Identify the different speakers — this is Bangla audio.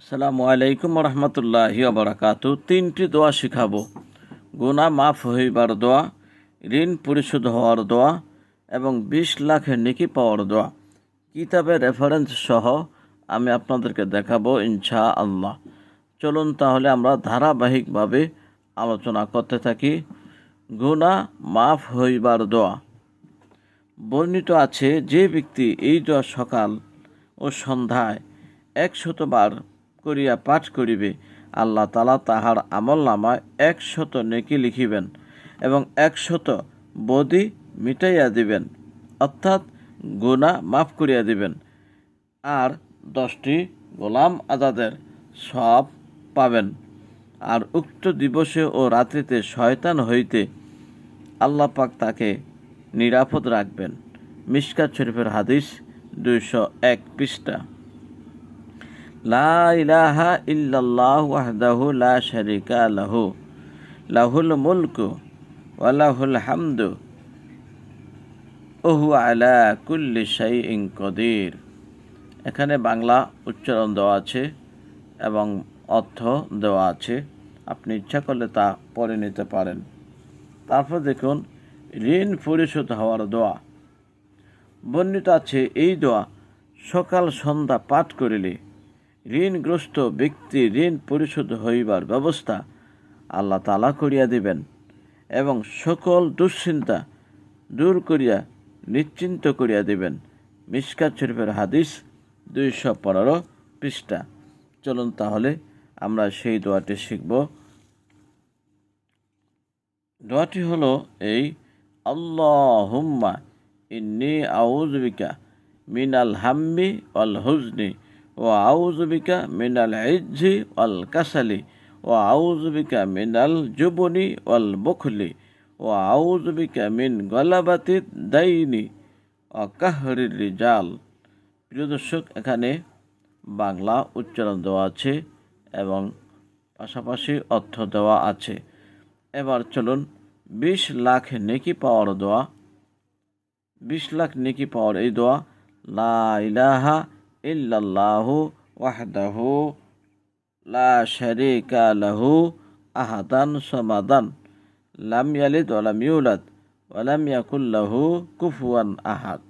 Speaker 1: আসসালামু আলাইকুম রহমতুল্লাহি বারাকাত তিনটি দোয়া শিখাবো। গুণা মাফ হইবার দোয়া, ঋণ পরিশোধ হওয়ার দোয়া এবং বিশ লাখের নেকি পাওয়ার দোয়া। কিতাবের রেফারেন্স সহ আমি আপনাদেরকে দেখাবো ইনশা আল্লাহ চলুন তাহলে আমরা ধারাবাহিকভাবে আলোচনা করতে থাকি। গুণা মাফ হইবার দোয়া। বর্ণিত আছে, যে ব্যক্তি এই দোয়া সকাল ও সন্ধ্যায় একশতবার করিয়া পাঠ করিবে, আল্লাহ তালা তাহার আমল নামায় একশত নেকি লিখিবেন এবং একশত বদি মিটাইয়া দিবেন, অর্থাৎ গুণা মাফ করিয়া দিবেন। আর দশটি গোলাম আজাদের সব পাবেন। আর উক্ত দিবসে ও রাত্রিতে শয়তান হইতে আল্লাহ পাক তাকে নিরাপদ রাখবেন। মিশকাত শরীফের হাদিস দুইশো এক পৃষ্ঠা। লা ইলাহা ইল্লাল্লাহু লা লাহু, লাহুল আলা এখানে বাংলা উচ্চারণ দেওয়া আছে এবং অর্থ দেওয়া আছে। আপনি ইচ্ছা করলে তা পড়ে নিতে পারেন। তারপর দেখুন, ঋণ পরিশোধ হওয়ার দোয়া। বর্ণিত আছে এই দোয়া, সকাল সন্ধ্যা পাঠ করিলে ঋণগ্রস্ত ব্যক্তি ঋণ পরিশোধ হইবার ব্যবস্থা আল্লাহ তালা করিয়া দিবেন এবং সকল দুশ্চিন্তা দূর করিয়া নিশ্চিন্ত করিয়া দিবেন। মিসকাত শরীফের হাদিস দুইশো পনেরো পৃষ্ঠা। চলুন তাহলে আমরা সেই দোয়াটি শিখব। দোয়াটি হলো এই, আল্লাহুম্মা ইন্নি আউজবিকা মিনাল হাম্মি অল হুজনি ও আউজবিকা মিনাল ইজ্জি অল কাসালি ও আউজবিকা মিনাল জুবনি অল বখলি ও আউজবিকা মিন গলাবাতি দাইনি ও কাহরির রিজাল। প্রিয় দর্শক, এখানে বাংলা উচ্চারণ দেওয়া আছে এবং পাশাপাশি অর্থ দেওয়া আছে। এবার চলুন বিশ লাখ নেকি পাওয়ার দোয়া, বিশ লাখ নেকি পাওয়ার এই দোয়া, লা ইলাহা إلا الله وحده لا شريك له أحدا صمدا. لم يلد ولم يولد ولم يكن له كفوا أحد.